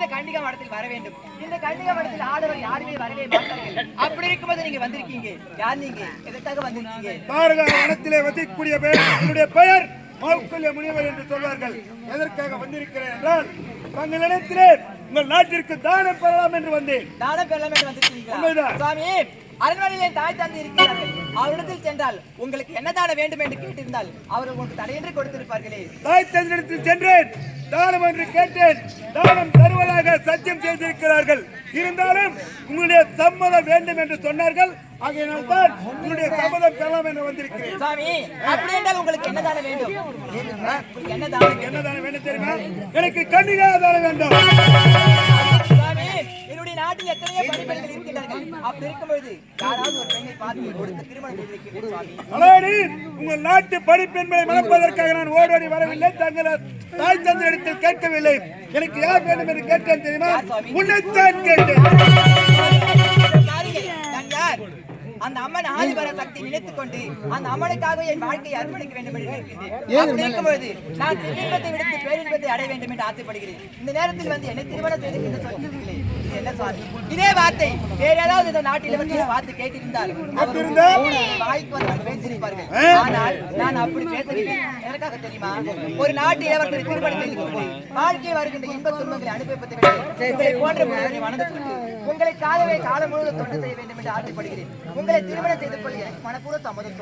இந்த கண்டிகா மடத்தில் வர வேண்டும். இந்த கண்டிகா மடத்தில் ஆடவர் யாருமே வரவே மாட்டார்கள். அப்படி இருக்கும்போது நீங்க வந்திருக்கீங்க. யார் நீங்க? எதற்காக வந்திருக்கீங்க? பாரத வனத்திலே வசிக்கக்கூடிய பேர் என்னுடைய பெயர் மௌக்குல்ய முனிவர் என்று சொல்வார்கள். எதற்காக வந்திருக்கிறேன் என்றால் தங்கள் நினைத்திலே உங்கள் நாட்டிற்கு தானம் பெறலாம் என்று வந்தேன். தானம் பெறலாம் என்று வந்திருக்கீங்களா சுவாமி அரண்மனையிலே தாய் தந்தை இருக்கிறார்கள். அவரிடத்தில் சென்றால் உங்களுக்கு என்ன தானம் வேண்டும் என்று கேட்டிருந்தால் அவர் உங்களுக்கு தடையின்றி கொடுத்திருப்பார்களே. தாய் தந்தையிடத்தில் சென்றேன். தானம் என்று கேட்டேன். தானம் தருவதாக சத்தியம் செய்திருக்கிறார்கள். இருந்தாலும் உங்களுடைய சம்மதம் வேண்டும் என்று சொன்னார்கள். ஆகையினால் தான் உங்களுடைய சம்மதம் பெறலாம் என்று வந்திருக்கிறேன். அப்படி என்றால் உங்களுக்கு என்ன தானம் வேண்டும்? என்ன தானம்? என்ன தானம் வேண்டும் தெரியுமா எனக்கு கன்னிகா தானம் வேண்டும். உங்கள் நாட்டு படிப்பெண்களை மணப்பதற்காக நான் ஓடோடி வரவில்லை. தங்களை தாய் தந்தையிடத்தில் கேட்கவில்லை. எனக்கு யார் வேண்டும் என்று கேட்டேன் தெரியுமா? உன்னைத்தான் கேட்டேன். பாருங்க, நான் யார்? அந்த அம்மன் ஆதிபர சக்தி நினைத்துக் கொண்டு அந்த அம்மனுக்காக என் வாழ்க்கையை அர்ப்பணிக்க வேண்டும் என்று. அப்படி இருக்கும்பொழுது நான் இன்பத்தை விடுத்து பேரின்பத்தை அடைய வேண்டும் என்று ஆசைப்படுகிறேன். இந்த நேரத்தில் வந்து என்னை திருமணம் செய்து என்று சொல்கிறீர்களே. இது வார்த்தை வேற ஏதாவது இந்த நாட்டில் வந்து பார்த்து கேட்டிருந்தால் வாய்க்கு வந்து பேசியிருப்பார்கள். ஆனால் நான் அப்படி பேசவில்லை. எதற்காக தெரியுமா? ஒரு நாட்டு இளவரசரை திருமணம் செய்து கொண்டு வாழ்க்கை வருகின்ற இன்ப துன்பங்களை அனுபவிப்பதை உங்களை போன்ற மனது கொண்டு உங்களை காலவே காலம் முழுவதும் தொண்டு செய்ய வேண்டும் என்று ஆசைப்படுகிறேன். உங்களை திருமணம் செய்து கொள்ள எனக்கு மனப்பூர்வ சம்மதம்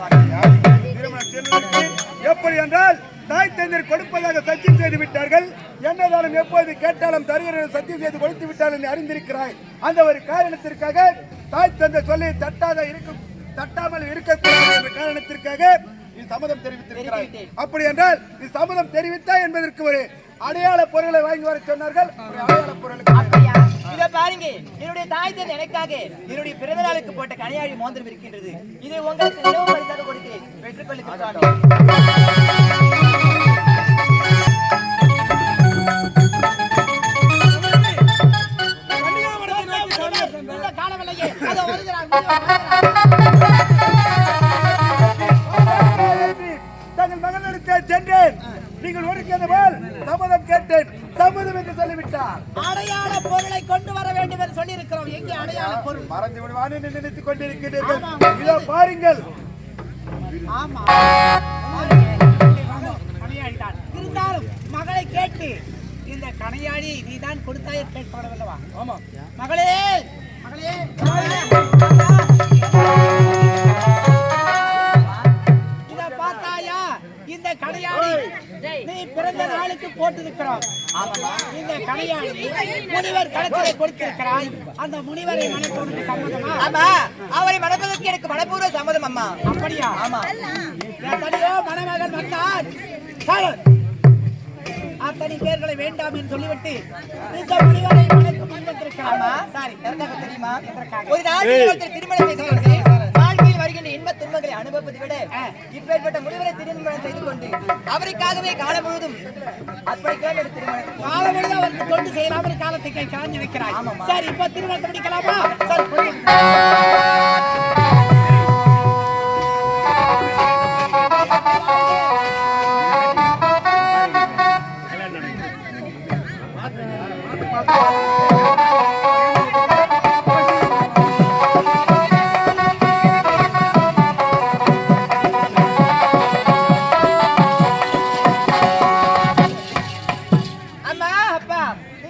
எப்படி என்றால் தாய் தந்தையர் கொடுப்பதாக சத்தியம் செய்து விட்டார்கள். என்னதாலும் எப்போது கேட்டாலும் தருகிறேன் சத்தியம் செய்து கொடுத்து விட்டால் என்று அறிந்திருக்கிறாய். அந்த ஒரு காரணத்திற்காக தாய் தந்தை சொல்லி தட்டாத இருக்கும் தட்டாமல் இருக்கக்கூடாது என்ற காரணத்திற்காக நீ சம்மதம் தெரிவித்திருக்கிறாய். அப்படி என்றால் நீ சம்மதம் தெரிவித்தாய் என்பதற்கு ஒரு அடையாள பொருளை வாங்கி வர சொன்னார்கள். ஒரு அடையாள பொருளுக்கு? இதோ பாருங்க. என்னுடைய தாய் தந்தை எனக்காக என்னுடைய பிறந்த நாளுக்கு போட்ட கனையாழி மோதிரம் இருக்கின்றது. இதை உங்களுக்கு நினைவு பரிசாக கொடுக்கிறேன். பெற்றுக்கொள்ளுங்கள் தங்கள் மகனிடத்தே சென்றேன். நீங்கள் ஒருங்கியது போல் சம்மதம் கேட்டேன். சம்மதம் என்று சொல்லிவிட்டார். அடையாள பொருளை கொண்டு வர வேண்டும் என்று சொல்லியிருக்கிறோம். எங்கே அடையாள பொருள்? மறந்து விடுவான் என்று நினைத்துக் கொண்டிருக்கிறீர்கள். இதோ பாருங்கள். ஆமா இருந்தாலும் மகளை கேட்டு இந்த கணையாழி நீதான் கொடுத்தாய கேட்கப்படவில்லவா ஆமா மகளே மகளே. இந்த கணையாழி முனிவர் களத்திலே கொடுத்திருக்கிறாய். அந்த முனிவரை மனப்போனுக்கு சம்மதமா? ஆமா. அவரை எனக்கு மனப்பூர்வ சம்மதம் அம்மா. அப்படியா? ஆமா. மணமகன் வந்தான் சரண். அத்தனை பேர்களை வேண்டாம் என்று சொல்லிவிட்டு இந்த முனிவரை முன்வந்திருக்கிறார். ஆமா. சரி தெரியுமா? ஒரு ஒருத்தர் திருமணம் செய்து அனுபவிப்பதை விட இப்பேற்பட்ட முடிவரை திருமணம் செய்து கொண்டு அவருக்காகவே காலம் முழுவதும் காலம் முழுவதும் அவருக்கு தொண்டு செய்யலாம் காலத்தை காஞ்சி வைக்கிறார். சார் இப்ப திருமணம் முடிக்கலாமா? Sir Thank.